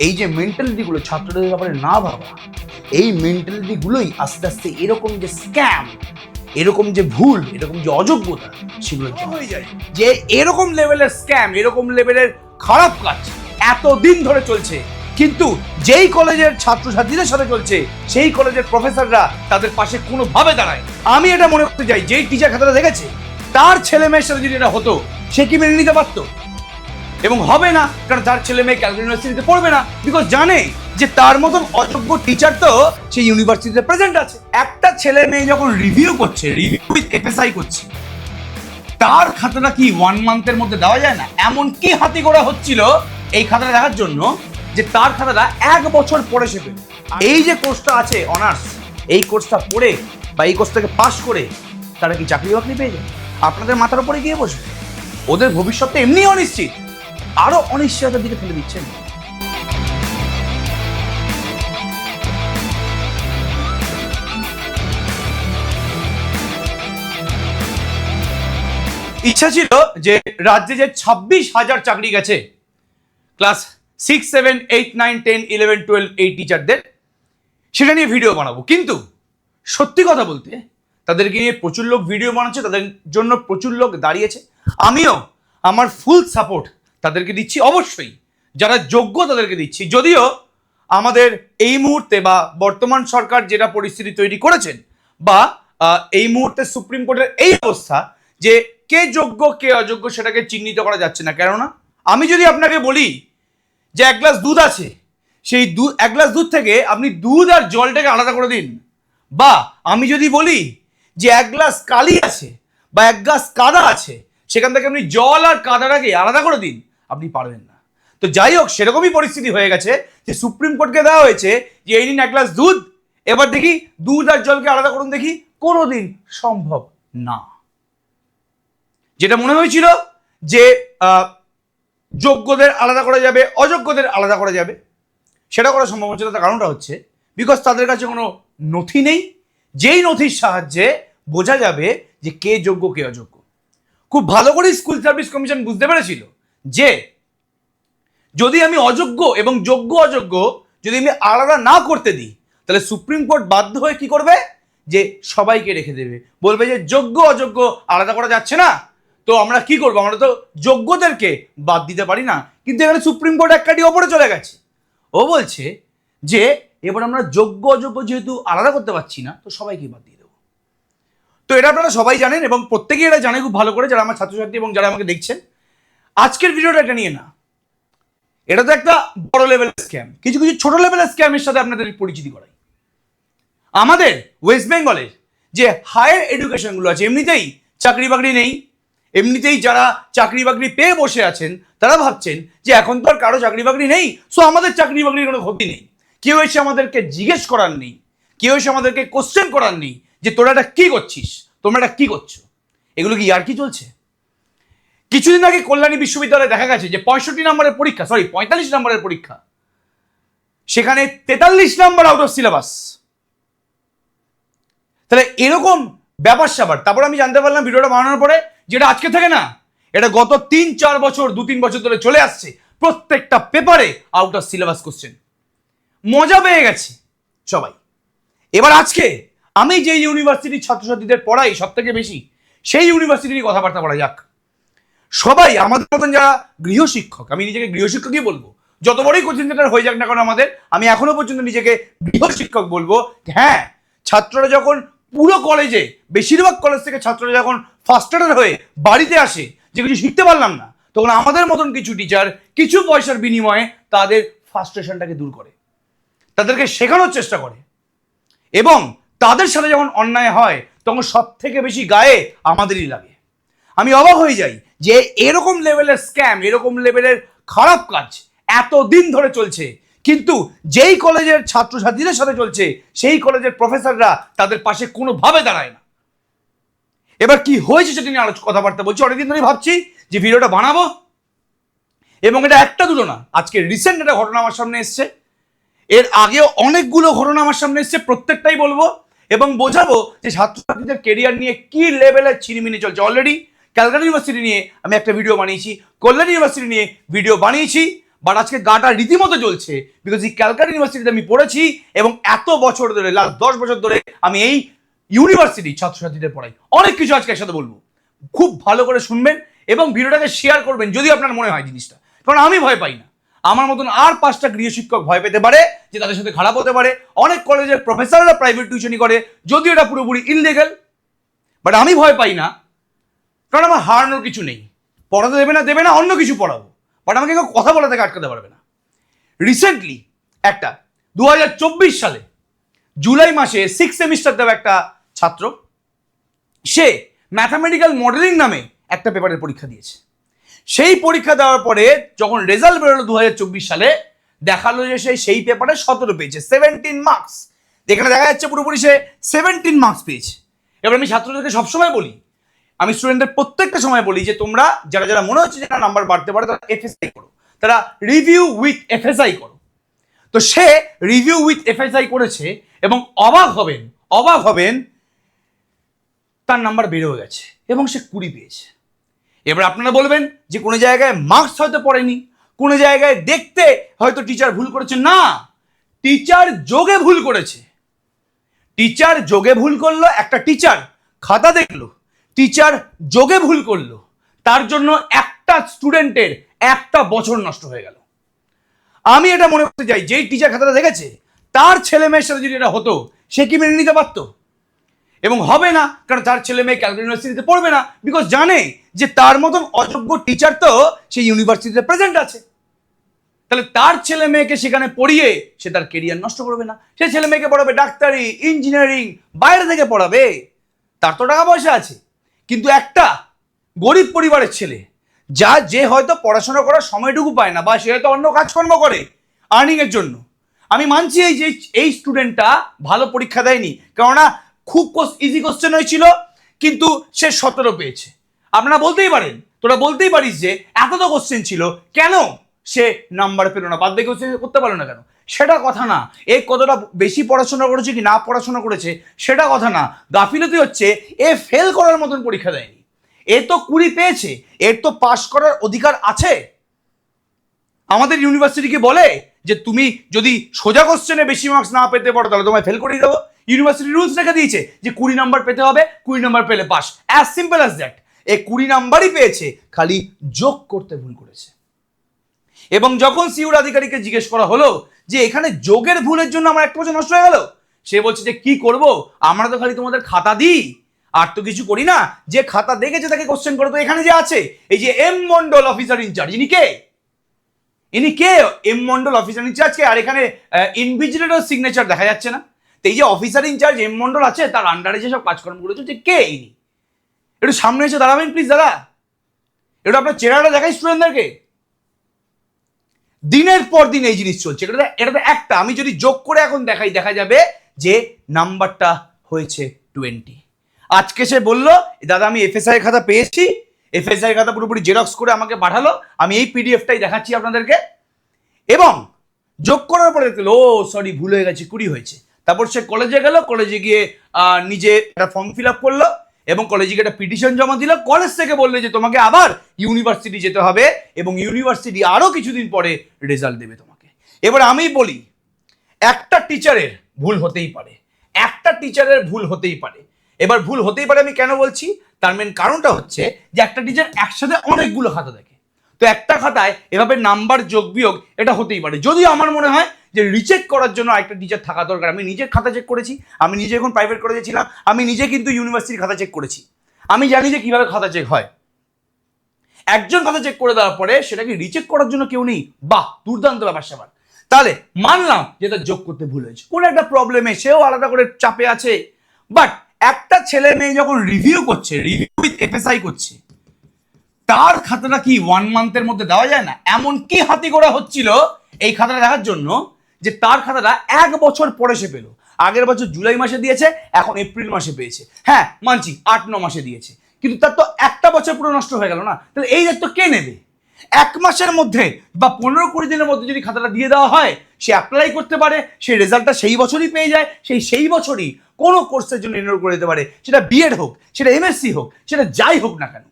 এই যে মেন্টালিটিগুলো ছাত্রদের ব্যাপারে না ভাবা এই মেন্টালিটিগুলোই আস্তে আস্তে এরকম যে স্ক্যাম এরকম যে ভুল এরকম যে অযোগ্যতা সেগুলো হয়ে যায়। যে এরকম লেভেলের স্ক্যাম এরকম লেভেলের খারাপ কাজ এতদিন ধরে চলছে কিন্তু যেই কলেজের ছাত্রছাত্রীদের সাথে চলছে সেই কলেজের প্রফেসররা তাদের পাশে কোনোভাবে দাঁড়ায়। আমি এটা মনে করতে চাই যেই টিচার খাতাটা দেখেছে তার ছেলে মেয়ের সাথে যদি এটা হতো সে কি মেনে নিতে পারতো? এবং হবে না, কারণ তার ছেলে মেয়ে ক্যালকাটা ইউনিভার্সিটিতে পড়বে না বিকজ জানে যে তার মতন অযোগ্য টিচার তো সেই ইউনিভার্সিটিতে প্রেজেন্ট আছে। একটা ছেলে মেয়ে যখন রিভিউ করছে রিভিউ উইথ এফএসআই করছে, তার খাতাটা কি ওয়ান মান্থের মধ্যে দেওয়া যায় না? এমন কি হাতি করা হচ্ছিল এই খাতাটা দেখার জন্য যে তার খাতাটা এক বছর পরে পেল। এই যে কোর্সটা আছে অনার্স এই কোর্সটা পড়ে বা এই কোর্সটাকে পাশ করে তারা কি চাকরি বাকরি পেয়ে যায় আপনাদের মাথার উপরে গিয়ে বসবে। ওদের ভবিষ্যৎ এমনি অনিশ্চিত। আরও অনিশ্চয়তার দিকে ফেলে দিচ্ছেন। ইচ্ছা ছিল যে রাজ্যে যে ছাব্বিশ হাজার চাকরি গেছে, class six seven eight nine ten eleven twelve এই টিচারদের সেটা নিয়ে ভিডিও বানাবো। কিন্তু সত্যি কথা বলতে, তাদেরকে নিয়ে প্রচুর লোক ভিডিও বানাচ্ছে, তাদের জন্য প্রচুর লোক দাঁড়িয়েছে। আমিও আমার ফুল সাপোর্ট তাদেরকে দিচ্ছি অবশ্যই। যারা যোগ্য তাদেরকে দিচ্ছি। যদিও আমাদের এই মুহূর্তে বা বর্তমান সরকার যেটা পরিস্থিতি তৈরি করেছেন বা এই মুহূর্তে সুপ্রিম কোর্টের এই অবস্থা যে কে যোগ্য, কে অযোগ্য সেটাকে চিহ্নিত করা যাচ্ছে না। কেননা আমি যদি আপনাকে বলি যে এক গ্লাস দুধ আছে, সেই দুধ এক গ্লাস দুধ থেকে আপনি দুধ আর জলটাকে আলাদা করে দিন। বা আমি যদি বলি যে এক গ্লাস কালি আছে বা এক গ্লাস কাদা আছে, সেখান থেকে আপনি জল আর কাদাটাকে আলাদা করে দিন। আপনি পারবেন না। তো যাই হোক, সেরকমই পরিস্থিতি হয়ে গেছে যে সুপ্রিম কোর্টকে দেওয়া হয়েছে যে এই নিন এক গ্লাস দুধ, এবার দেখি দুধ আর জলকে আলাদা করুন দেখি, কোনোদিন সম্ভব না। যেটা মনে হয়েছিল যে যোগ্যদের আলাদা করা যাবে, অযোগ্যদের আলাদা করা যাবে, সেটা করা সম্ভব হচ্ছে তার কারণটা হচ্ছে বিকজ তাদের কাছে কোনো নথি নেই, যেই নথির সাহায্যে বোঝা যাবে যে কে যোগ্য, কে অযোগ্য। খুব ভালো করে স্কুল সার্ভিস কমিশন বুঝতে পেরেছিল যে যদি আমি অযোগ্য এবং যোগ্য অযোগ্য যদি আমি আলাদা না করতে দিই, তাহলে সুপ্রিম কোর্ট বাধ্য হয়ে কি করবে? যে সবাইকে রেখে দেবে। বলবে যে যোগ্য, অযোগ্য আলাদা করা যাচ্ছে না। তো আমরা কি করব? আমরা তো যোগ্যদেরকে বাদ দিতে পারি না। কিন্তু এখানে সুপ্রিম কোর্ট এক কাটি ওপরে চলে গেছে। ও বলছে যে এবার আমরা যোগ্য, অযোগ্য যেহেতু আলাদা করতে পারছি না, তো সবাইকে বাদ দিয়ে দেবো। তো এটা আপনারা সবাই জানেন এবং প্রত্যেকেই এটা জানে খুব ভালো করে, যারা আমার ছাত্রছাত্রী এবং যারা আমাকে দেখছেন। আজকের ভিডিওটা এটা নিয়ে না। এটা তো একটা বড় লেভেলের স্ক্যাম কিছু কিছু ছোট লেভেলের স্ক্যামের সাথে আপনাদের পরিচিতি করাই। আমাদের ওয়েস্ট বেঙ্গলের যে হায়ার এডুকেশনগুলো আছে, এমনিতেই চাকরি বাকরি নেই। এমনিতেই যারা চাকরি বাকরি পেয়ে বসে আছেন, তারা ভাবছেন যে এখন তো আর কারও চাকরি বাকরি নেই সো আমাদের চাকরি বাকরির কোনো ক্ষতি নেই। কেউ এসে আমাদেরকে জিজ্ঞেস করার নেই, কেউ এসে আমাদেরকে কোশ্চেন করার নেই যে তোরা এটা কী করছিস, তোমরা এটা কি করছ? এগুলো কি আর কি চলছে? কিছুদিন আগে কল্যাণী বিশ্ববিদ্যালয়ে দেখা গেছে যে পঁয়ষট্টি নম্বরের পরীক্ষা সরি পঁয়তাল্লিশ নম্বরের পরীক্ষা। সেখানে তেতাল্লিশ নম্বর আউট অফ সিলেবাস তাহলে এরকম ব্যাপার স্যাপার। তারপর আমি জানতে পারলাম ভিডিওটা বানানোর পরে যেটা আজকে থেকে না, এটা গত তিন, চার বছর, দু, তিন বছর ধরে চলে আসছে প্রত্যেকটা পেপারে আউট অফ সিলেবাস কোশ্চেন মজা পেয়ে গেছে সবাই। এবার আজকে আমি যে ইউনিভার্সিটির ছাত্রছাত্রীদের পড়াই সব থেকে বেশি, সেই ইউনিভার্সিটি নিয়ে কথাবার্তা বলা যাক। সবাই আমাদের মতন যারা গৃহশিক্ষক, আমি নিজেকে গৃহশিক্ষকই বলব। যত বড়ই কোচিং সেন্টার হয়ে যাক না কেন আমাদের, আমি এখনও পর্যন্ত নিজেকে গৃহশিক্ষক বলব। হ্যাঁ ছাত্ররা যখন পুরো কলেজে বেশিরভাগ কলেজ থেকে ছাত্ররা যখন ফার্স্টার হয়ে বাড়িতে আসে, যে কিছু শিখতে পারলাম না, তখন আমাদের মতন কিছু টিচার কিছু পয়সার বিনিময়ে তাদের ফার্স্ট্রেশনটাকে দূর করে। তাদেরকে শেখানোর চেষ্টা করে। এবং তাদের সাথে যখন অন্যায় হয়, তখন সব থেকে বেশি গায়ে আমাদেরই লাগে। আমি অবাক হয়ে যাই যে এরকম লেভেলের স্ক্যাম এরকম লেভেলের খারাপ কাজ এতদিন ধরে চলছে। কিন্তু যেই কলেজের ছাত্রছাত্রীদের সাথে চলছে, সেই কলেজের প্রফেসররা তাদের পাশে কোনোভাবে দাঁড়ায় না। এবার কি হয়েছে সেটা নিয়ে আলোচ- কথাবার্তা বলছি। অনেকদিন ধরেই ভাবছি যে ভিডিওটা বানাবো। এবং এটা একটা দুটো না, আজকে রিসেন্ট একটা ঘটনা আমার সামনে এসছে। এর আগেও অনেকগুলো ঘটনা আমার সামনে এসছে, প্রত্যেকটাই বলব। এবং বোঝাবো যে ছাত্রছাত্রীদের কেরিয়ার নিয়ে কি লেভেলের ছিনিমিনি চলছে। অলরেডি ক্যালকাটা ইউনিভার্সিটি নিয়ে আমি একটা ভিডিও বানিয়েছি, কল্যাণ ইউনিভার্সিটি নিয়ে ভিডিও বানিয়েছি বাট আজকে গাটা রীতিমতো জ্বলছে বিকজ এই ক্যালকাটা ইউনিভার্সিটিতে আমি পড়েছি এবং এত বছর ধরে লাস্ট দশ বছর ধরে আমি এই ইউনিভার্সিটি ছাত্রছাত্রীদের পড়াই। অনেক কিছু আজকে একসাথে বলব। খুব ভালো করে শুনবেন এবং ভিডিওটাকে শেয়ার করবেন যদি আপনার মনে হয় জিনিসটা। কারণ আমি ভয় পাই না। আমার মতন আর পাঁচটা গৃহশিক্ষক ভয় পেতে পারে, যে তাদের সাথে খারাপ হতে পারে। অনেক কলেজের প্রফেসররা প্রাইভেট টিউশনই করে, যদিও এটা পুরোপুরি ইনলিগাল বাট আমি ভয় পাই না। কারণ আমার হারানোর কিছু নেই। পড়াতে দেবে না দেবে না, অন্য কিছু পড়াবো। বাট আমাকে কেউ কথা বলা থেকে আটকাতে পারবে না। রিসেন্টলি একটা দু হাজার চব্বিশ সালে জুলাই মাসে সিক্স সেমিস্টার দেওয়া একটা ছাত্র, সে ম্যাথামেটিক্যাল মডেলিং নামে একটা পেপারের পরীক্ষা দিয়েছে। সেই পরীক্ষা দেওয়ার পরে যখন রেজাল্ট বেরোলো দু হাজার চব্বিশ সালে, দেখাল যে সে সেই পেপারে সতেরো পেয়েছে সেভেন্টিন মার্কস এখানে দেখা যাচ্ছে পুরোপুরি সে সেভেন্টিন মার্কস পেয়েছে। এবার আমি ছাত্রদেরকে সবসময় বলি আমি স্টুডেন্টদের প্রত্যেকটা সময় বলি যে তোমরা যারা যারা মনে হচ্ছে যে না নাম্বার বাড়তে পারে তারা এফএসআই করো। তারা রিভিউ উইথ এফএসআই করো। তো সে রিভিউ উইথ এফএসআই করেছে এবং অবাক হবেন অবাক হবেন, তার নাম্বার বেড়েও গেছে এবং সে কুড়ি পেয়েছে। এবার আপনারা বলবেন যে কোনো জায়গায় মার্কস হয়তো পড়েনি, কোনো জায়গায় দেখতে হয়তো টিচার ভুল করেছে। না টিচার যোগে ভুল করেছে। টিচার যোগে ভুল করল, একটা টিচার খাতা দেখল। টিচার যোগে ভুল করল, তার জন্য একটা স্টুডেন্টের একটা বছর নষ্ট হয়ে গেল। আমি এটা মনে করতে চাই, যেই টিচার খাতাটা দেখেছে, তার ছেলে মেয়ের সাথে যদি এটা হতো, সে কি মেনে নিতে পারতো? এবং হবে না, কারণ তার ছেলে মেয়ে ক্যালকাটা ইউনিভার্সিটিতে পড়বে না বিকজ জানে যে তার মতন অযোগ্য টিচার তো সেই ইউনিভার্সিটিতে প্রেজেন্ট আছে। তাহলে তার ছেলে মেয়েকে সেখানে পড়িয়ে সে তার কেরিয়ার নষ্ট করবে না। সে ছেলে মেয়েকে পড়াবে ডাক্তারি ইঞ্জিনিয়ারিং বাইরে থেকে পড়াবে, তার তো টাকা পয়সা আছে। কিন্তু একটা গরিব পরিবারের ছেলে, যা যে হয়তো পড়াশোনা করার সময়টুকু পায় না বা সে হয়তো অন্য কাজকর্ম করে আর্নিং এর জন্য। আমি মানছি এই যে এই স্টুডেন্টটা ভালো পরীক্ষা দেয়নি, কেননা খুব ইজি কোশ্চেন হয়েছিল, কিন্তু সে সতেরো পেয়েছে। আপনারা বলতেই পারেন, তোরা বলতেই পারিস যে এত তো কোশ্চেন ছিল, কেন সে নাম্বার পেল না? বাদ দেখে করতে পারল না কেন? সেটা কথা না। এ কতটা বেশি পড়াশোনা করেছে কি না পড়াশোনা করেছে, সেটা কথা না। গাফিলতি হচ্ছে, এ ফেল করার মতন পরীক্ষা দেয়নি। এ তো কুড়ি পেয়েছে এর তো পাশ করার অধিকার আছে। আমাদের ইউনিভার্সিটিকে বলে যে, তুমি যদি সোজা কোশ্চেনে বেশি মার্কস না পেতে পারো, তাহলে তোমায় ফেল করিয়ে দেবো। ইউনিভার্সিটি রুলস রেখে দিয়েছে যে, কুড়ি নাম্বার পেতে হবে, কুড়ি নাম্বার পেলে pass as simple as that এ কুড়ি নাম্বারই পেয়েছে, খালি যোগ করতে ভুল করেছে। এবং যখন সিউর আধিকারিককে জিজ্ঞেস করা হলো যে এখানে যোগের ভুলের জন্য আমার একটা বছর নষ্ট হয়ে গেল। সে বলছে যে, কি করব? আমরা তো খালি তোমাদের খাতা দিই। আর তো কিছু করি না। যে খাতা দেখেছে তাকে কোশ্চেন করো, তো এখানে যে আছে, এই যে এম মন্ডল অফিসার ইনচার্জ ইনি কে? ইনি কে? এম মন্ডল অফিসার ইনচার্জ কে? আর এখানে ইনভিজিলেটর সিগনেচার দেখা যাচ্ছে না। তো এই যে অফিসার ইনচার্জ এম মন্ডল আছে, তার আন্ডারে যেসব কাজকর্মগুলো চলছে কে ইনি? একটু সামনে এসে দাঁড়াবেন প্লিজ দাদা। একটু আপনার চেহারাটা দেখাই স্টুডেন্টদেরকে দিনের পর দিন এই জিনিস চলছে। এটা একটা, আমি যদি যোগ করে এখন দেখাই, দেখা যাবে যে নাম্বারটা হয়েছে টোয়েন্টি আজকে সে বলল দাদা, আমি এফএসআই খাতা পেয়েছি। এফএসআই খাতা পুরোপুরি জেরক্স করে আমাকে পাঠালো। আমি এই পিডিএফটাই দেখাচ্ছি আপনাদেরকে। এবং যোগ করার পরে দেখল, ও সরি ভুল হয়ে গেছে, কুড়ি হয়েছে। তারপর সে কলেজে গেল কলেজে গিয়ে নিজে একটা ফর্ম ফিল আপ করল। এবং কলেজে একটা পিটিশন জমা দিল কলেজ থেকে বললে যে তোমাকে আবার ইউনিভার্সিটি যেতে হবে এবং ইউনিভার্সিটি আরও কিছুদিন পরে রেজাল্ট দেবে তোমাকে। এবার আমি বলি, একটা টিচারের ভুল হতেই পারে। একটা টিচারের ভুল হতেই পারে। এবার ভুল হতেই পারে আমি কেন বলছি? তার মেন কারণটা হচ্ছে যে একটা টিচার একসাথে অনেকগুলো খাতা দেখে। তো একটা খাতায় এভাবে নাম্বার যোগ বিয়োগ, এটা হতেই পারে। যদিও আমার মনে হয় যে রিচেক করার জন্য একটা টিচার থাকা দরকার। আমি নিজের খাতা চেক করেছি, আমি নিজে এখন প্রাইভেট কলেজে ছিলাম, আমি নিজে কিন্তু ইউনিভার্সিটির খাতা চেক করেছি। আমি জানি যে কীভাবে খাতা চেক হয়। একজন খাতা চেক করে দেওয়ার পরে সেটাকে রিচেক করার জন্য কেউ নেই। বাহ, দুর্দান্ত ব্যাপার স্যাপার। তাহলে মানলাম যে তার যোগ করতে ভুল হয়েছে। কোনো একটা প্রবলেমে সেও আলাদা করে চাপে আছে। বাট একটা ছেলে মেয়ে যখন রিভিউ করছে রিভিউ উইথ এফএসআই করছে, তার খাতাটা কি ওয়ান মান্থের মধ্যে দেওয়া যায় না? এমন কি হাতি করা হচ্ছিল এই খাতাটা দেখার জন্য যে তার খাতাটা এক বছর পরে সে পেল। আগের বছর জুলাই মাসে দিয়েছে, এখন এপ্রিল মাসে পেয়েছে। হ্যাঁ মানছি, আট, ন মাসে দিয়েছে। কিন্তু তার তো একটা বছর পুরো নষ্ট হয়ে গেল না। তাহলে এই দায়িত্ব কে নেবে? এক মাসের মধ্যে বা পনেরো কুড়ি দিনের মধ্যে যদি খাতাটা দিয়ে দেওয়া হয়, সে অ্যাপ্লাই করতে পারে সেই রেজাল্টটা সেই বছরই পেয়ে যায়, সেই সেই বছরই কোনো কোর্সের জন্য এনরোল করে দিতে পারে। সেটা বিএড হোক, সেটা এমএসসি হোক, সেটা যাই হোক না কেন।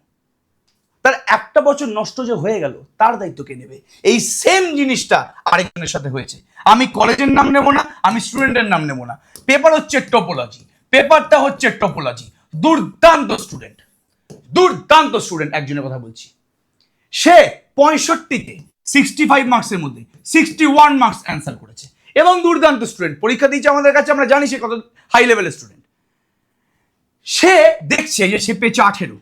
তার একটা বছর নষ্ট যে হয়ে গেল, তার দায়িত্ব কে নেবে? এই সেম জিনিসটা আরেকজনের সাথে হয়েছে। আমি কলেজের নাম নেব না, আমি স্টুডেন্টের নাম নেব না। পেপার হচ্ছে টপোলজি পেপারটা হচ্ছে টপোলজি দুর্দান্ত স্টুডেন্ট দুর্দান্ত স্টুডেন্ট একজনের কথা বলছি। সে পঁয়ষট্টিতে সিক্সটি ফাইভ মার্কসের মধ্যে সিক্সটি ওয়ান মার্কস অ্যান্সার করেছে। এবং দুর্দান্ত স্টুডেন্ট পরীক্ষা দিয়েছে আমাদের কাছে, আমরা জানি সে কত হাই লেভেলের স্টুডেন্ট সে দেখছে যে সে পেয়েছে আঠেরো।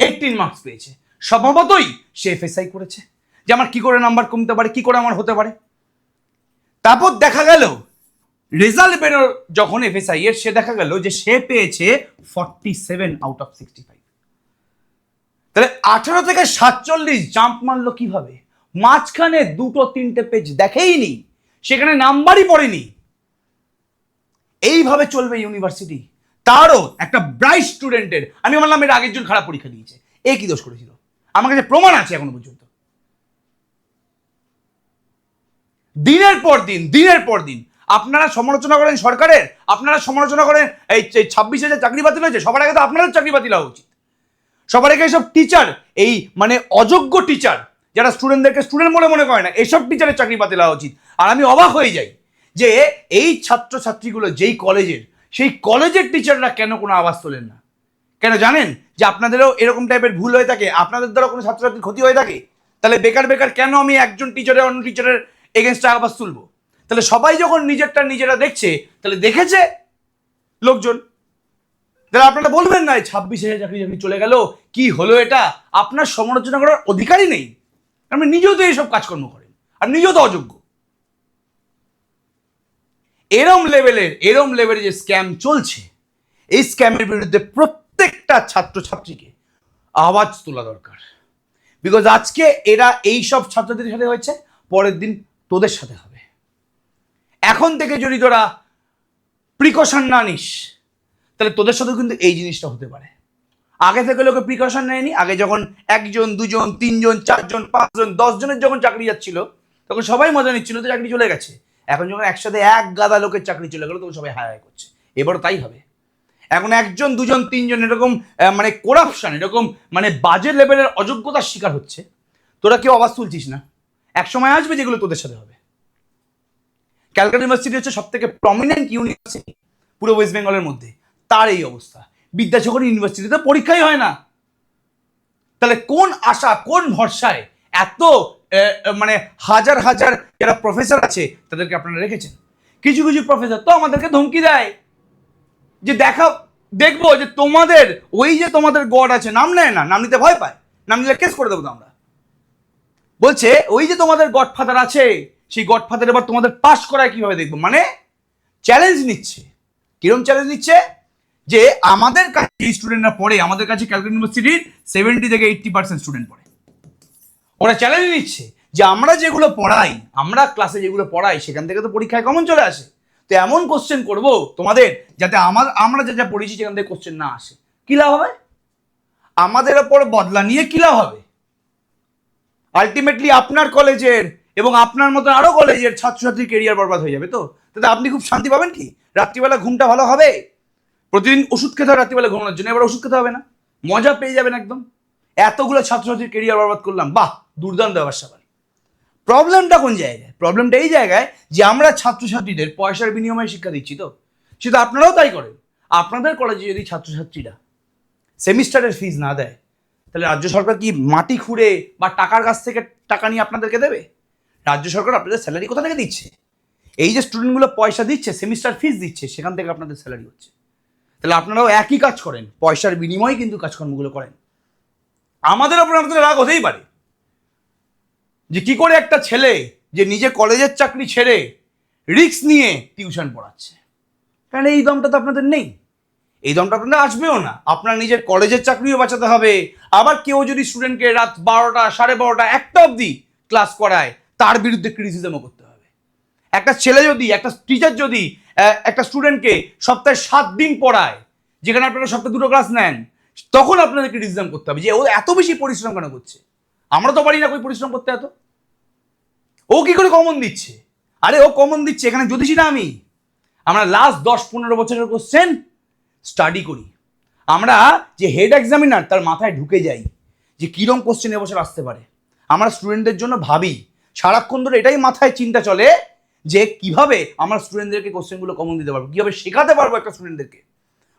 এইটিন মার্কস পেয়েছে। স্বভাবতই সে এফএসআই করেছে। যে আমার কি করে নাম্বার কমতে পারে, কি করে আমার হতে পারে? তারপর দেখা গেল রেজাল্ট বেরো যখন এফএসআই এর, সে দেখা গেল যে সে পেয়েছে forty seven out of sixty five তাহলে আঠারো থেকে সাতচল্লিশ জাম্প মারলো কীভাবে? মাঝখানে দুটো তিনটে পেজ দেখেই নি, সেখানে নাম্বারই পড়েনি। এইভাবে চলবে ইউনিভার্সিটি তারও একটা ব্রাইট স্টুডেন্টের আমি বললাম এর আগের জন খারাপ পরীক্ষা দিয়েছে, এ কি দোষ করেছিল? আমার কাছে প্রমাণ আছে এখনও পর্যন্ত। দিনের পর দিন, দিনের পর দিন, আপনারা সমালোচনা করেন সরকারের, আপনারা সমালোচনা করেন, এই ছাব্বিশ হাজার চাকরি বাতিল হয়েছে, সবার আগে তো আপনাদের চাকরি বাতিল হওয়া উচিত। সবার আগে এইসব টিচার এই মানে অযোগ্য টিচার যারা স্টুডেন্টদেরকে স্টুডেন্ট বলে মনে করে না, এসব টিচারের চাকরি বাতিল হওয়া উচিত। আর আমি অবাক হয়ে যাই যে এই ছাত্রছাত্রীগুলো যেই কলেজের সেই কলেজের টিচাররা কেন কোনো আওয়াজ তোলেন না? কেন জানেন যে আপনাদেরও এরকম টাইপের ভুল হয়ে থাকে? আপনাদের দ্বারা কোনো ছাত্রছাত্রীর ক্ষতি হয়ে থাকে? তাহলে বেকার বেকার কেন আমি একজন টিচারের অন্য টিচারের এগেনস্টে আওয়াজ তুলবো? তাহলে সবাই যখন নিজেরটা নিজেরা দেখছে, তাহলে দেখেছে লোকজন। তাহলে আপনারা বলবেন না ছাব্বিশ হাজার চাকরি চাকরি চলে গেল, কি হলো এটা? আপনার সমালোচনা করার অধিকারই নেই। আপনি নিজেও তো এইসব কাজকর্ম করেন, আর নিজেও তো অযোগ্য। এরম লেভেলের এরম লেভেলের যে স্ক্যাম চলছে, এই স্ক্যামের বিরুদ্ধে প্রত্যেকটা ছাত্রছাত্রীকে আওয়াজ তোলা দরকার। বিকজ আজকে এরা এই সব ছাত্রদের সাথে হয়েছে, পরের দিন তোদের সাথে হবে। এখন থেকে যদি তোরা প্রিকশন না নিস, তাহলে তোদের সাথেও কিন্তু এই জিনিসটা হতে পারে। আগে থেকে লোকে প্রিকশন নেয়নি, আগে যখন একজন, দুজন, তিনজন, চারজন, পাঁচজন, দশজনের যখন চাকরি যাচ্ছিল, তখন সবাই মজা নিচ্ছিল, তো চাকরি চলে গেছে। এখন যখন একসাথে এক গাদা লোকের চাকরি চলে গেলো, তখন সবাই হায় করছে। এবারও তাই হবে। এখন একজন, দুজন, তিনজন এরকম মানে করাপশন এরকম মানে বাজে লেভেলের অযোগ্যতার শিকার হচ্ছে। তোরা কেউ আওয়াজ তুলছিস না। এক সময় আসবে যেগুলো তোদের সাথে হবে। ক্যালকাটা ইউনিভার্সিটি হচ্ছে সব থেকে প্রমিনেন্ট ইউনিভার্সিটি পুরো ওয়েস্ট বেঙ্গলের মধ্যে। তার এই অবস্থা। বিদ্যাসাগর ইউনিভার্সিটিতে পরীক্ষাই হয় না। তাহলে কোন আশা, কোন ভরসায় এত মানে হাজার হাজার যারা প্রফেসর আছে, তাদেরকে আপনারা রেখেছেন। কিছু কিছু প্রফেসর তো আমাদেরকে ধমকি দেয়। যে দেখা দেখব যে তোমাদের, ওই যে তোমাদের গড আছে, নাম নেয় না, নাম নিতে ভয় পায়। নাম নিলে কেস করে দেবো আমরা। বলছে, ওই যে তোমাদের গডফাদার আছে, সেই গডফাদার এবার তোমাদের পাস করায় কীভাবে দেখব? মানে চ্যালেঞ্জ নিচ্ছে। কিরম চ্যালেঞ্জ নিচ্ছে? যে আমাদের কাছে স্টুডেন্টরা পড়ে, আমাদের কাছে ক্যালকাটা ইউনিভার্সিটির সেভেন্টি থেকে এইট্টি পার্সেন্ট স্টুডেন্ট পড়ে। ওরা চ্যালেঞ্জ নিচ্ছে যে আমরা যেগুলো পড়াই, আমরা ক্লাসে যেগুলো পড়াই, সেখান থেকে তো পরীক্ষায় কমন চলে আসে। তো এমন কোশ্চেন করব তোমাদের যাতে আমার, আমরা যা যা পড়েছি সেখান থেকে কোশ্চেন না আসে। কি লাভ হবে? আমাদের ওপর বদলা নিয়ে কি লাভ হবে? আলটিমেটলি আপনার কলেজের এবং আপনার মতো আরও কলেজের ছাত্রছাত্রীর কেরিয়ার বরবাদ হয়ে যাবে তো? তাতে আপনি খুব শান্তি পাবেন কি? রাত্রিবেলা ঘুমটা ভালো হবে? প্রতিদিন ওষুধ খেতে হবে রাত্রিবেলা ঘুমানোর জন্য, এবার ওষুধ খেতে হবে না। মজা পেয়ে যাবেন একদম। এতগুলো ছাত্রছাত্রীর কেরিয়ার বরবাদ করলাম, বাহ! দুর্দান্ত ব্যাপার স্যাপার প্রবলেমটা কোন জায়গায়? প্রবলেমটা এই জায়গায় যে আমরা ছাত্রছাত্রীদের পয়সার বিনিময়ে শিক্ষা দিচ্ছি তো। সেটা আপনারাও তাই করেন। আপনাদের কলেজে যদি ছাত্রছাত্রীরা সেমিস্টারের ফিজ না দেয়, তাহলে রাজ্য সরকার কি মাটি খুঁড়ে বা টাকার কাছ থেকে টাকা নিয়ে আপনাদেরকে দেবে? রাজ্য সরকার আপনাদের স্যালারি কোথা থেকে দিচ্ছে? এই যে স্টুডেন্টগুলো পয়সা দিচ্ছে সেমিস্টার ফিজ দিচ্ছে, সেখান থেকে আপনাদের স্যালারি হচ্ছে। তাহলে আপনারাও একই কাজ করেন। পয়সার বিনিময়ে কিন্তু কাজকর্মগুলো করেন। আমাদের ওপর আপনাদের রাগ হতেই পারে। যে কি করে একটা ছেলে যে নিজে কলেজের চাকরি ছেড়ে রিস্ক নিয়ে টিউশন পড়াচ্ছে? কারণ এই দমটা তো আপনাদের নেই। এই দমটা আপনাদের আসবেও না। আপনার নিজের কলেজের চাকরিও বাঁচাতে হবে। আবার কেউ যদি স্টুডেন্টকে রাত বারোটা, সাড়ে বারোটা একটা অবধি ক্লাস করায়, তার বিরুদ্ধে ক্রিটিসিজমও করতে হবে। একটা ছেলে যদি, একটা টিচার যদি একটা স্টুডেন্টকে সপ্তাহে সাত দিন পড়ায়, যেখানে আপনারা সপ্তাহে দুটো ক্লাস নেন, তখন আপনাদের ক্রিটিসিজম করতে হবে যে ও এত বেশি পরিশ্রম কেন করছে? আমরা তো পারি না কই পরিশ্রম করতে এত। ও কি করে কমন দিচ্ছে? আরে ও কমন দিচ্ছে এখানে জ্যোতিষী না আমি। আমরা লাস্ট দশ পনেরো বছরের কোশ্চেন স্টাডি করি। আমরা যে হেড এক্সামিনার তার মাথায় ঢুকে যাই যে কীরকম কোশ্চেন এবছর আসতে পারে। আমরা স্টুডেন্টদের জন্য ভাবি। সারাক্ষণ ধরে এটাই মাথায় চিন্তা চলে যে কীভাবে আমরা স্টুডেন্টদেরকে কোশ্চেনগুলো কমন দিতে পারব, কীভাবে শেখাতে পারব একটা স্টুডেন্টদেরকে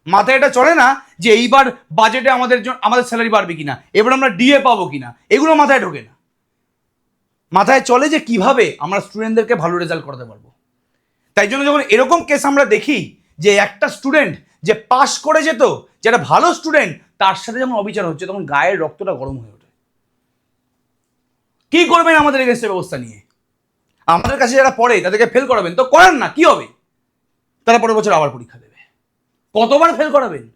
মাথায় এটা চলে না যে এইবার বাজেটে আমাদের আমাদের স্যালারি বাড়বে কিনা, এবার আমরা ডিএ পাবো কিনা, এগুলো মাথায় ঢোকে না। মাথায় চলে যে কীভাবে আমরা স্টুডেন্টদেরকে ভালো রেজাল্ট করাতে পারব। তাই জন্য যখন এরকম কেস আমরা দেখি যে একটা স্টুডেন্ট যে পাশ করে যেত যেটা ভালো স্টুডেন্ট তার সাথে যখন অবিচার হচ্ছে, তখন গায়ের রক্তটা গরম হয়ে ওঠে। কি করবেন আমাদের এগেনস্টে ব্যবস্থা নিয়ে? আমাদের কাছে যারা পড়ে, তাদেরকে ফেল করাবেন। তো করান না, কি হবে? তারা পরের বছর আবার পরীক্ষা দেবে। কতবার ফেল করাবেন?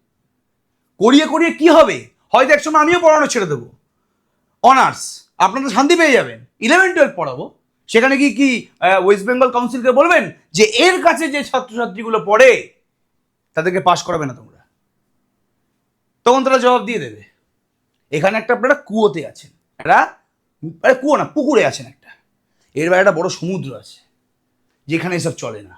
করিয়ে করিয়ে কি হবে? হয়তো একসময় আমিও পড়ানো ছেড়ে দেবো। অনার্স আপনারা শান্তি পেয়ে যাবেন। ইলেভেন টুয়েলভ পড়াবো। সেখানে কি কি ওয়েস্ট বেঙ্গল কাউন্সিলকে বলবেন যে, এর কাছে যে ছাত্রছাত্রীগুলো পড়ে, তাদেরকে পাশ করাবে না তোমরা। তখন তারা জবাব দিয়ে দেবে। এখানে একটা আপনারা কুয়োতে আছেন। একটা কুয়ো না, পুকুরে আছেন একটা। এর বাইরে একটা বড় সমুদ্র আছে, যেখানে এসব চলে না।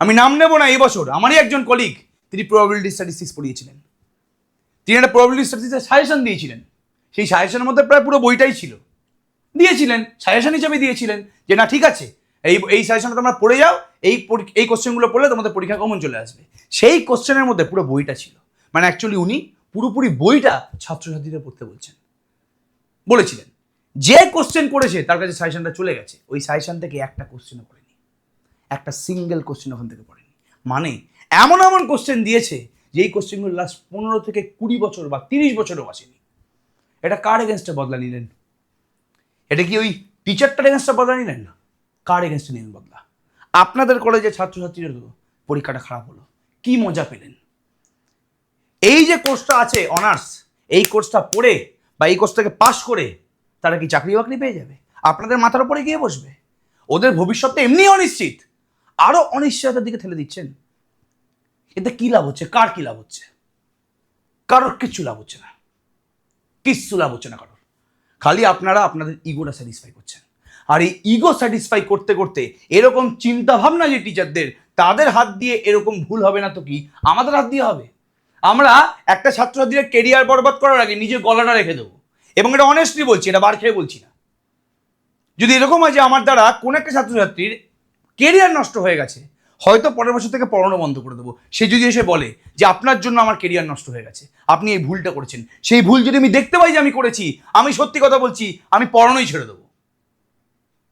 আমি নাম নেব না এবছর আমারই একজন কলিগ তিনি প্রবাবিলিটি স্ট্যাটিস্টিক্স পড়িয়েছিলেন। তিনি একটা প্রবাবিলিটি স্ট্যাটিস্টিক্সের সাজেশন দিয়েছিলেন। সেই সাজেশনের মধ্যে প্রায় পুরো বইটাই ছিল। দিয়েছিলেন সাজেশন হিসেবে দিয়েছিলেন যে, না, ঠিক আছে, এই এই সাজেশনটা তোমরা পড়ে যাও, এই এই কোশ্চেনগুলো পড়লে তোমাদের পরীক্ষা কমন চলে আসবে। সেই কোশ্চেনের মধ্যে পুরো বইটা ছিল। মানে অ্যাকচুয়ালি উনি পুরোপুরি বইটা ছাত্রছাত্রীদের পড়তে বলছেন। বলেছিলেন, যে কোশ্চেন করেছে, তার কাছে সাজেশনটা চলে গেছে। ওই সাজেশন থেকে একটা কোশ্চেনও করেনি একটা সিঙ্গেল কোশ্চেন ওখান থেকে পড়েনি। মানে এমন এমন কোশ্চেন দিয়েছে যে, এই কোশ্চেনগুলো লাস্ট পনেরো থেকে কুড়ি বছর বা তিরিশ বছরও আসেনি। এটা কার এগেনস্টে বদলা নিলেন? এটা কি ওই টিচারটার এগেনস্টে বদলা নিলেন না? কার এগেনস্টে নিলেন বদলা? আপনাদের কলেজে ছাত্রছাত্রীদের তো পরীক্ষাটা খারাপ হলো। কি মজা পেলেন? এই যে কোর্সটা আছে অনার্স এই কোর্সটা পড়ে বা এই কোর্সটাকে পাশ করে তারা কি চাকরি বাকরি পেয়ে যাবে? আপনাদের মাথার উপরে গিয়ে বসবে? ওদের ভবিষ্যৎটা এমনি অনিশ্চিত। আরও অনিশ্চয়তার দিকে ঠেলে দিচ্ছেন। এতে কি লাভ হচ্ছে? কার কি লাভ হচ্ছে? কারোর কিচ্ছু লাভ হচ্ছে না। কিচ্ছু লাভ হচ্ছে না কারোর। খালি আপনারা আপনাদের ইগোটা স্যাটিসফাই করছেন। আর এই ইগো স্যাটিসফাই করতে করতে এরকম চিন্তা ভাবনা যে টিচারদের তাদের হাত দিয়ে এরকম ভুল হবে না তো কি? আমাদের হাত দিয়ে হবে। আমরা একটা ছাত্রছাত্রীর কেরিয়ার বরবাদ করার আগে নিজের গলাটা রেখে দেবো। এবং এটা অনেস্টলি বলছি, এটা বার খেয়ে বলছি না। যদি এরকম হয় যে আমার দ্বারা কোন একটা ছাত্রছাত্রীর কেরিয়ার নষ্ট হয়ে গেছে হয়তো পরের বছর থেকে পড়ানো বন্ধ করে দেবো। সে যদি এসে বলে যে আপনার জন্য আমার কেরিয়ার নষ্ট হয়ে গেছে, আপনি এই ভুলটা করেছেন। সেই ভুল যদি আমি দেখতে পাই যে আমি করেছি, আমি সত্যি কথা বলছি, আমি পড়ানোই ছেড়ে দেবো।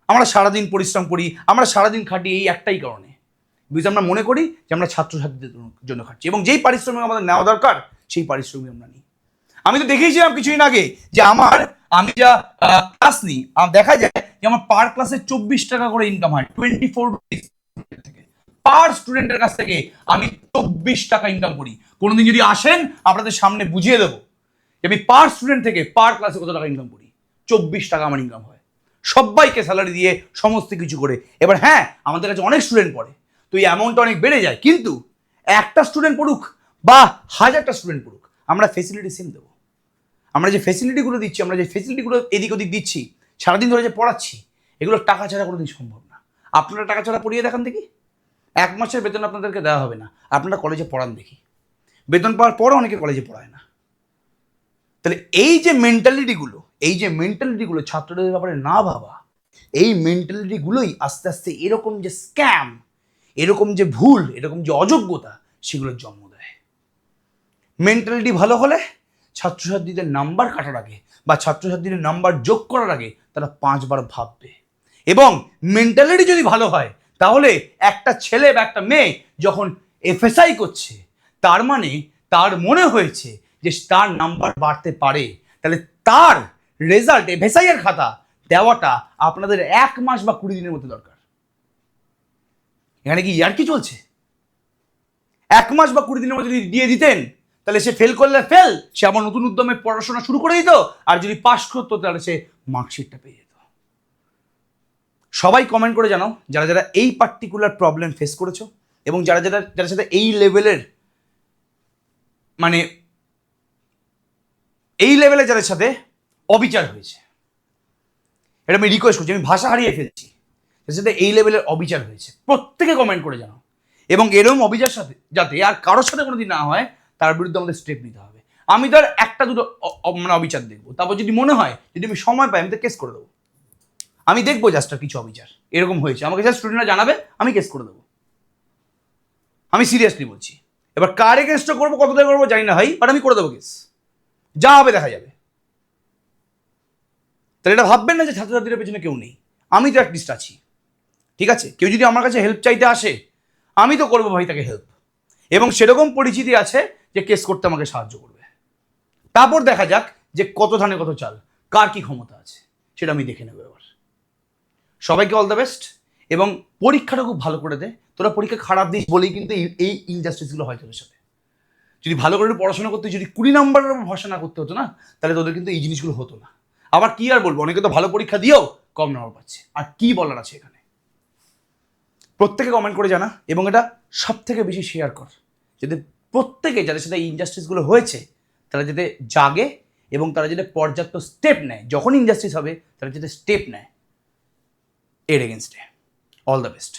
আমরা সারাদিন পরিশ্রম করি, আমরা সারাদিন খাটি এই একটাই কারণে। বিকজ আমরা মনে করি যে আমরা ছাত্রছাত্রীদের জন্য খাটছি এবং যেই পারিশ্রমিক আমাদের নেওয়া দরকার, সেই পারিশ্রমিক আমরা নিই। আমি তো দেখেইছিলাম কিছুদিন আগে যে আমার, আমি যা ক্লাস নিই দেখা যায় যে আমার পার ক্লাসে চব্বিশ টাকা করে ইনকাম হয় টোয়েন্টি ফোর থেকে পার স্টুডেন্টের কাছ থেকে আমি চব্বিশ টাকা ইনকাম করি। কোনোদিন যদি আসেন, আপনাদের সামনে বুঝিয়ে দেবো আমি পার স্টুডেন্ট থেকে পার ক্লাসে কত টাকা ইনকাম করি। চব্বিশ টাকা আমার ইনকাম হয়। সবাইকে স্যালারি দিয়ে সমস্ত কিছু করে। এবার হ্যাঁ আমাদের কাছে অনেক স্টুডেন্ট পড়ে, তো এই অ্যামাউন্টটা অনেক বেড়ে যায়। কিন্তু একটা স্টুডেন্ট পড়ুক বা হাজারটা স্টুডেন্ট পড়ুক, আমরা ফেসিলিটি সেম দেবো। আমরা যে ফেসিলিটিগুলো দিচ্ছি, আমরা যে ফেসিলিটিগুলো এদিক ওদিক দিচ্ছি, সারাদিন ধরে যে পড়াচ্ছি, এগুলো টাকা ছাড়া কোনোদিন সম্ভব না। আপনারা টাকা ছাড়া পড়িয়ে দেখান দেখি। এক মাসের বেতন আপনাদেরকে দেওয়া হবে না। আপনারা কলেজে পড়ান দেখি। বেতন পাওয়ার পরও অনেকে কলেজে পড়ায় না। তাহলে এই যে মেন্টালিটিগুলো এই যে মেন্টালিটিগুলো ছাত্রদের ব্যাপারে না ভাবা, এই মেন্টালিটিগুলোই আস্তে আস্তে এরকম যে স্ক্যাম এরকম যে ভুল, এরকম যে অযোগ্যতা, সেগুলোর জন্ম দেয়। মেন্টালিটি ভালো হলে ছাত্রছাত্রীদের নাম্বার কাটার আগে বা ছাত্রছাত্রীদের নাম্বার যোগ করার আগে তারা পাঁচবার ভাববে। এবং মেন্টালিটি যদি ভালো হয় তাহলে একটা ছেলে বা একটা মেয়ে যখন এফএসআই করছে, তার মানে তার মনে হয়েছে যে তার নাম্বার বাড়তে পারে। তাহলে তার রেজাল্ট এফএসআই এর খাতা দেওয়াটা আপনাদের এক মাস বা কুড়ি দিনের মধ্যে দরকার। এখানে কি ইয়ার কি চলছে? এক মাস বা কুড়ি দিনের মধ্যে যদি দিয়ে দিতেন, তাহলে সে ফেল করলে ফেল সে আবার নতুন উদ্যমে পড়াশোনা শুরু করে দিত, আর যদি পাশ করতো, তাহলে সে মার্কশিটটা পেয়ে সবাই কমেন্ট করে জানাও যারা যারা এই পার্টিকুলার প্রবলেম ফেস করেছ এবং যারা যারা যারা সাথে এই লেভেলের মানে এই লেভেলে যাদের সাথে অবিচার হয়েছে। এটা আমি রিকোয়েস্ট করছি, আমি ভাষা হারিয়ে ফেলছি। যাদের সাথে এই লেভেলের অবিচার হয়েছে, প্রত্যেকে কমেন্ট করে জানাও। এবং এরকম অবিচার সাথে, যাতে আর কারোর সাথে কোনোদিন না হয়, তার বিরুদ্ধে আমাদের স্টেপ নিতে হবে। আমি তো আর একটা দুটো মানে অবিচার দেখব। তারপর যদি মনে হয়, যদি আমি সময় পাই, আমি তো কেস করে দেবো। আমি দেখব জাস্ট আর কিছু অবিচার। এরকম হয়েছে। আমাকে জাস্ট স্টুডেন্টরা জানাবে, আমি কেস করে দেবো। আমি সিরিয়াসলি বলছি। এবার কার এগেনস্টটা করব কত কতটা করব জানি না ভাই বাট আমি করে দেবো কেস যা হবে দেখা যাবে। তাহলে এটা ভাববেন না যে ছাত্রছাত্রীদের পেছনে কেউ নেই। আমি তো অ্যাটলিস্ট আছি। ঠিক আছে? কেউ যদি আমার কাছে হেল্প চাইতে আসে, আমি তো করব ভাই তাকে হেল্প এবং সেরকম পরিচিতি আছে যে কেস করতে আমাকে সাহায্য করবে। তারপর দেখা যাক যে কত ধানে কত চাল, কার কি ক্ষমতা আছে, সেটা আমি দেখে নেব এবার। সবাইকে অল দ্য বেস্ট এবং পরীক্ষাটা খুব ভালো করে দে। তোরা পরীক্ষা খারাপ দিস বলেই কিন্তু এই ইনজাস্টিসগুলো হয় তোদের সাথে। যদি ভালো করে পড়াশোনা করতে, যদি কুড়ি নম্বরের ভরসা না করতে হতো না, তাহলে তোদের কিন্তু এই জিনিসগুলো হতো না। আবার কি আর বলব, অনেকে তো ভালো পরীক্ষা দিয়েও কম নম্বর পাচ্ছে। আর কি বলার আছে এখানে? প্রত্যেকে কমেন্ট করে জানা এবং এটা সব থেকে বেশি শেয়ার কর। যাতে প্রত্যেকে, যাদের সাথে এই ইনজাস্টিসগুলো হয়েছে, তারা যাতে জাগে এবং তারা যাতে পর্যাপ্ত স্টেপ নেয়। যখন ইনজাস্টিস হবে, তারা যাতে স্টেপ নেয়। এর এগেনস্টে all the best